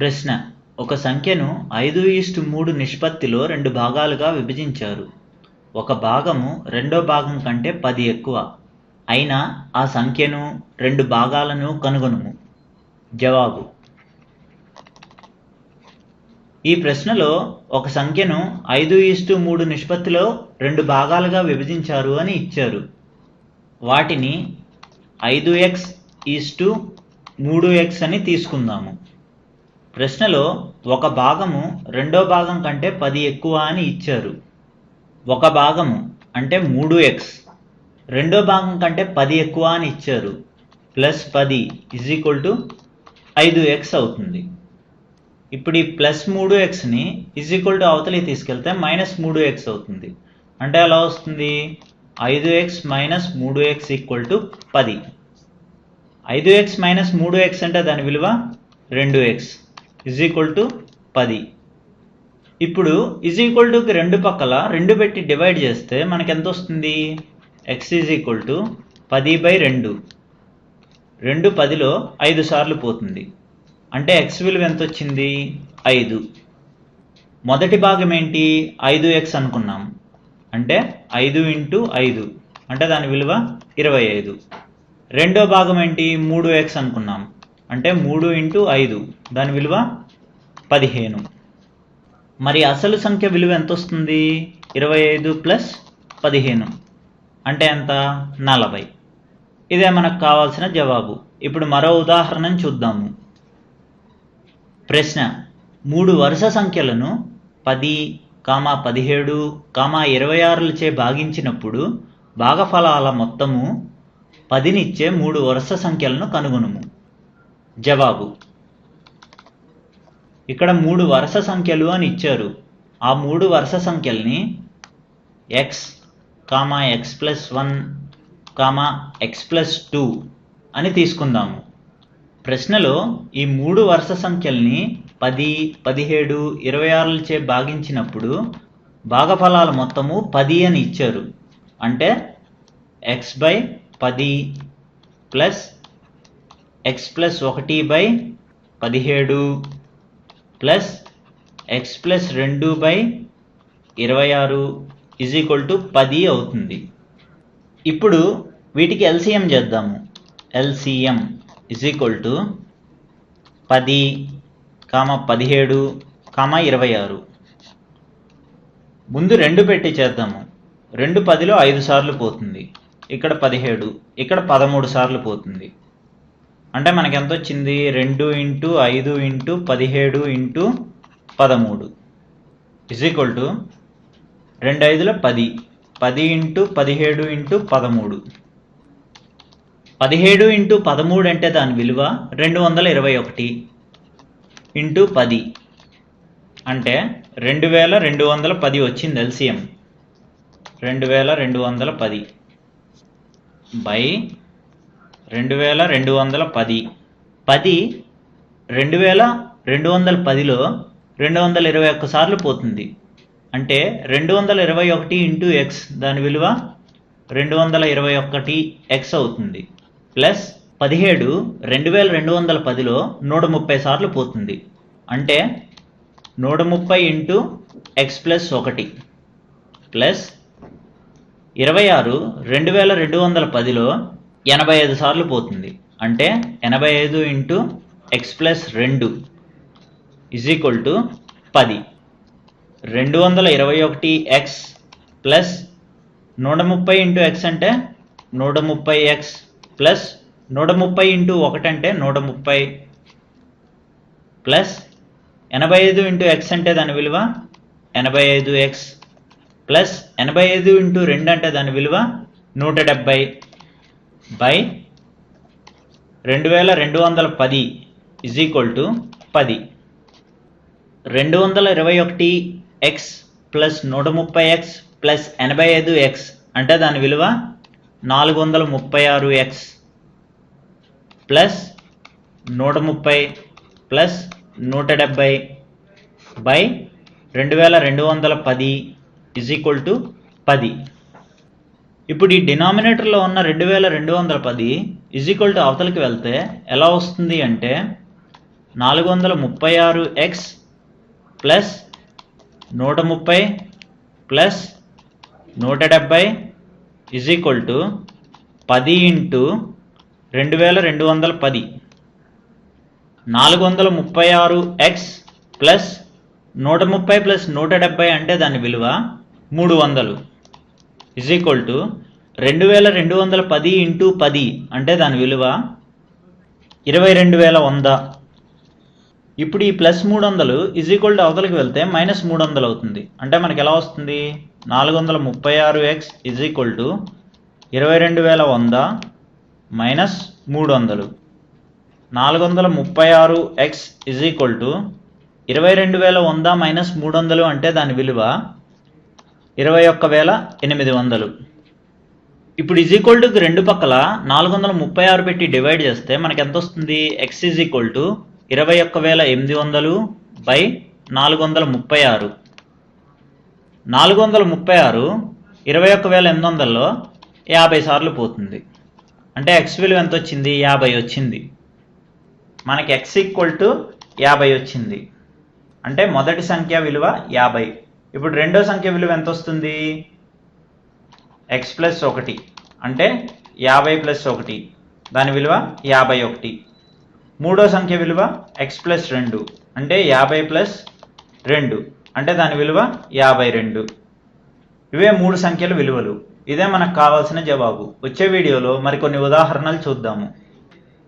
ప్రశ్న. ఒక సంఖ్యను ఐదు ఈస్టు మూడు నిష్పత్తిలో రెండు భాగాలుగా విభజించారు. ఒక భాగము రెండో భాగం కంటే పది ఎక్కువ. అయినా ఆ సంఖ్యను రెండు భాగాలను కనుగొనుము. జవాబు. ఈ ప్రశ్నలో ఒక సంఖ్యను ఐదు ఈస్టు మూడు నిష్పత్తిలో రెండు భాగాలుగా విభజించారు అని ఇచ్చారు. వాటిని ఐదు ఎక్స్ ఈస్టు మూడు ఎక్స్ అని తీసుకుందాము. ప్రశ్నలో ఒక భాగము రెండో భాగం కంటే పది ఎక్కువ అని ఇచ్చారు. ఒక భాగము అంటే మూడు ఎక్స్ రెండో భాగం కంటే పది ఎక్కువ అని ఇచ్చారు. ప్లస్ పది ఇజ్ ఈక్వల్ టు ఐదు ఎక్స్ అవుతుంది. ఇప్పుడు ఈ ప్లస్ మూడు ఎక్స్ని ఇజ్ ఈక్వల్ టు అవతలి తీసుకెళ్తే మైనస్ మూడు ఎక్స్ అవుతుంది. అంటే ఎలా వస్తుంది? ఐదు ఎక్స్ మైనస్ మూడు ఎక్స్ ఈక్వల్ టు పది. ఐదు ఎక్స్ మైనస్ మూడు ఎక్స్ అంటే దాని విలువ రెండు ఎక్స్ ఇజ్ ఈక్వల్ టు పది. ఇప్పుడు ఇజ్ ఈక్వల్ టుకి రెండు పక్కల రెండు పెట్టి డివైడ్ చేస్తే మనకి ఎంత వస్తుంది? ఎక్స్ ఈజ్ ఈక్వల్ టు పది బై రెండు. రెండు పదిలో ఐదు సార్లు పోతుంది. అంటే ఎక్స్ విలువ ఎంత వచ్చింది? ఐదు. మొదటి భాగం ఏంటి? ఐదు ఎక్స్ అనుకున్నాం. అంటే ఐదు ఇంటూ ఐదు. అంటే దాని విలువ ఇరవై ఐదు. రెండో భాగం ఏంటి? మూడు ఎక్స్ అనుకున్నాం. అంటే మూడు ఇంటూ ఐదు. దాని విలువ పదిహేను. మరి అసలు సంఖ్య విలువ ఎంత వస్తుంది ఇరవై ఐదు ప్లస్ పదిహేను. అంటే ఎంత? నలభై. ఇదే మనకు కావాల్సిన జవాబు. ఇప్పుడు మరో ఉదాహరణను చూద్దాము. ప్రశ్న. మూడు వరుస సంఖ్యలను పది కామా పదిహేడు కామా ఇరవై ఆరులచే భాగించినప్పుడు భాగఫలాల మొత్తము పదినిచ్చే మూడు వరుస సంఖ్యలను కనుగొనుము. జవాబు. ఇక్కడ మూడు వరుస సంఖ్యలు అని ఇచ్చారు. ఆ మూడు వరుస సంఖ్యల్ని x comma x plus one comma x plus two అని తీసుకుందాము. ప్రశ్నలో ఈ మూడు వరుస సంఖ్యల్ని పది పదిహేడు ఇరవై ఆరులచే భాగించినప్పుడు భాగఫలాల మొత్తము పది అని ఇచ్చారు. అంటే ఎక్స్ బై పది ప్లస్ ఎక్స్ ప్లస్ ఒకటి బై పదిహేడు ప్లస్ ఎక్స్ ప్లస్ రెండు బై ఇరవై ఆరు ఇజ్ ఈక్వల్ టు పది అవుతుంది. ఇప్పుడు వీటికి ఎల్సిఎం చేద్దాము. ఎల్సిఎం ఇజ్ ఈక్వల్ టు పది కామ పదిహేడు కామ ఇరవై ఆరు. ముందు రెండు పెట్టి చేద్దాము. రెండు పదిలో ఐదు సార్లు పోతుంది. ఇక్కడ పదిహేడు ఇక్కడ పదమూడు సార్లు పోతుంది. అంటే మనకి ఎంత వచ్చింది? రెండు ఇంటూ ఐదు ఇంటూ పదిహేడు ఇంటూ పదమూడు. ఇజ్ ఈక్వల్ టు రెండు ఐదులో పది. పది ఇంటూ పదిహేడు ఇంటూ పదమూడు. పదిహేడు ఇంటూ పదమూడు అంటే దాని విలువ రెండు వందల ఇరవై ఒకటి ఇంటూ పది. అంటే రెండు వేల రెండు వందల పది వచ్చింది ఎల్సిఎం. రెండు వేల రెండు వందల పది. బై రెండు వేల రెండు వందల పది. పది రెండు వేల రెండు వందల పదిలో రెండు వందల ఇరవై ఒక్క సార్లు పోతుంది. అంటే రెండు వందల ఇరవై ఒకటి ఇంటూ ఎక్స్ దాని విలువ రెండు వందల ఇరవై ఒకటి ఎక్స్ అవుతుంది. ప్లస్ పదిహేడు రెండు వేల రెండు వందల పదిలో నూట ముప్పై సార్లు పోతుంది. అంటే నూట ముప్పై ఇంటూ ఎక్స్ ప్లస్ ఒకటి. ప్లస్ ఇరవై ఆరు రెండు వేల రెండు వందల పదిలో ఎనభై ఐదు సార్లు పోతుంది. అంటే ఎనభై ఐదు ఇంటూ ఎక్స్ ప్లస్ రెండు ఇజ్ ఈక్వల్ టు పది. రెండు వందల ఇరవై ఒకటి ఎక్స్ ప్లస్ నూట ముప్పై ఇంటూ ఎక్స్ అంటే నూట ముప్పై ఎక్స్ ప్లస్ నూట ముప్పై ఇంటూ ఒకటి అంటే నూట ముప్పై. ప్లస్ ఎనభై ఐదు ఇంటూ ఎక్స్ అంటే దాని విలువ ఎనభై ఐదు ఎక్స్ ప్లస్ ఎనభై ఐదు ఇంటూ రెండు అంటే దాని విలువ నూట డెబ్బై బై రెండు వేల రెండు వందల పది ఇజ్ ఈక్వల్ టు పది. రెండు వందల ఇరవై ఒకటి ఎక్స్ ప్లస్ నూట ముప్పై ఎక్స్ ప్లస్ ఎనభై ఐదు ఎక్స్ అంటే దాని విలువ నాలుగు వందల ముప్పై ఆరు ఎక్స్ ప్లస్ నూట ముప్పై ప్లస్ నూట డెబ్బై బై రెండు వేల రెండు వందల పది ఇజ్ ఈక్వల్ టు పది. ఇప్పుడు ఈ డినామినేటర్లో ఉన్న రెండు వేల రెండు వందల పది ఇజ్ ఈక్వల్ టు అవతలకి వెళ్తే ఎలా వస్తుంది అంటే నాలుగు వందల ముప్పై ఆరు ఎక్స్ ప్లస్ నూట ముప్పై ప్లస్ నూట డెబ్బై ఇజ్ ఈక్వల్ టు పది ఇంటూ రెండు వేల రెండు వందల పది. నాలుగు వందల ముప్పై ఆరు ఎక్స్ ప్లస్ నూట ముప్పై ప్లస్ నూట డెబ్బై అంటే దాని విలువ మూడు వందలు. ఇజ్ ఈక్వల్ టు రెండు వేల రెండు వందల పది ఇంటూ పది. అంటే దాని విలువ ఇరవై రెండు వేల వంద. ఇప్పుడు ఈ ప్లస్ మూడు వందలు ఇజ్ ఈక్వల్ టు అవతలకి వెళ్తే మైనస్ మూడు వందలు అవుతుంది. అంటే మనకి ఎలా వస్తుంది? నాలుగు వందల ముప్పై ఆరు ఎక్స్ ఇజ్ ఈక్వల్ టు ఇరవై రెండు వేల వంద మైనస్ మూడు వందలు. నాలుగు వందల ముప్పై ఆరు ఎక్స్ ఇజ్ ఈక్వల్ టు ఇరవై రెండు వేల వంద మైనస్ మూడు వందలు అంటే దాని విలువ ఇరవై ఒక్క వేల ఎనిమిది వందలు. ఇప్పుడు ఇజ్ ఈక్వల్ టుకి రెండు పక్కల నాలుగు వందల ముప్పై ఆరు పెట్టి డివైడ్ చేస్తే మనకి ఎంత వస్తుంది? ఎక్స్ ఈజ్ ఈక్వల్ టు ఇరవై ఒక్క వేల ఎనిమిది వందలు బై నాలుగు వందల ముప్పై ఆరు. నాలుగు వందల ముప్పై ఆరు ఇరవై ఒక్క వేల ఎనిమిది వందల్లో యాభై సార్లు పోతుంది. అంటే ఎక్స్ విలువ ఎంత వచ్చింది? యాభై వచ్చింది. మనకి ఎక్స్ ఈక్వల్ టు యాభై వచ్చింది. అంటే మొదటి సంఖ్య విలువ యాభై. ఇప్పుడు రెండో సంఖ్య విలువ ఎంత వస్తుంది ఎక్స్ ప్లస్ ఒకటి. అంటే యాభై ప్లస్ ఒకటి. దాని విలువ యాభై ఒకటి. మూడో సంఖ్య విలువ ఎక్స్ ప్లస్ రెండు. అంటే యాభై ప్లస్ రెండు. అంటే దాని విలువ యాభై రెండు. ఇవే మూడు సంఖ్యల విలువలు. ఇదే మనకు కావాల్సిన జవాబు. వచ్చే వీడియోలో మరికొన్ని ఉదాహరణలు చూద్దాము.